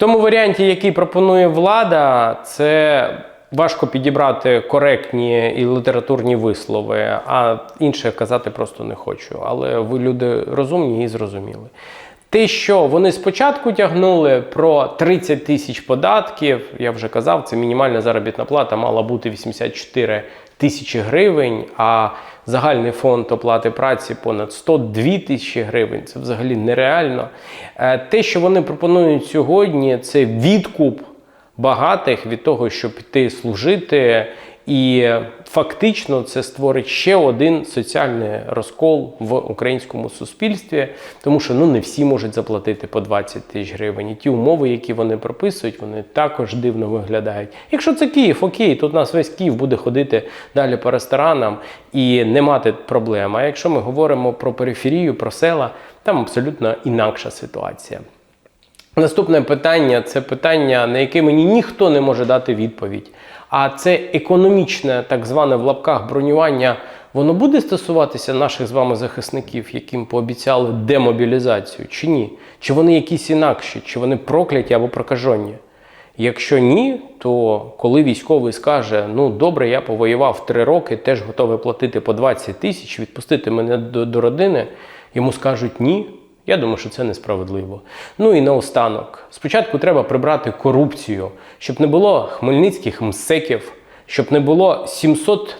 тому варіанті, який пропонує влада, це важко підібрати коректні і літературні вислови, а інше казати просто не хочу. Але ви люди розумні і зрозуміли. Те, що вони спочатку тягнули про 30 тисяч податків, я вже казав, це мінімальна заробітна плата мала бути 84 тисячі гривень, а загальний фонд оплати праці понад 102 тисячі гривень. Це взагалі нереально. Е, Те, що вони пропонують сьогодні, це відкуп багатих від того, щоб піти служити. І фактично це створить ще один соціальний розкол в українському суспільстві, тому що ну не всі можуть заплатити по 20 тисяч гривень. І ті умови, які вони прописують, вони також дивно виглядають. Якщо це Київ, окей, тут нас весь Київ буде ходити далі по ресторанам і не мати проблем. А якщо ми говоримо про периферію, про села, там абсолютно інакша ситуація. Наступне питання це питання, на яке мені ніхто не може дати відповідь. А це економічне, так зване в лапках бронювання. Воно буде стосуватися наших з вами захисників, яким пообіцяли демобілізацію, чи ні? Чи вони якісь інакші, чи вони прокляті або прокажені? Якщо ні, то коли військовий скаже: ну добре, я повоював три роки, теж готовий платити по 20 тисяч, відпустити мене до, до родини, йому скажуть ні. Я думаю, що це несправедливо. Ну і наостанок. Спочатку треба прибрати корупцію, щоб не було хмельницьких мсеків, щоб не було 700,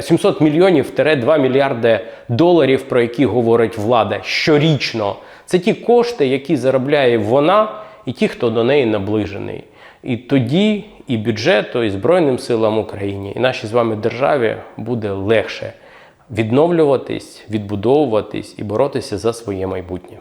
700 мільйонів 2 мільярди доларів, про які говорить влада щорічно. Це ті кошти, які заробляє вона і ті, хто до неї наближений. І тоді і бюджету, і Збройним силам України, і нашій з вами державі буде легше відновлюватись, відбудовуватись і боротися за своє майбутнє.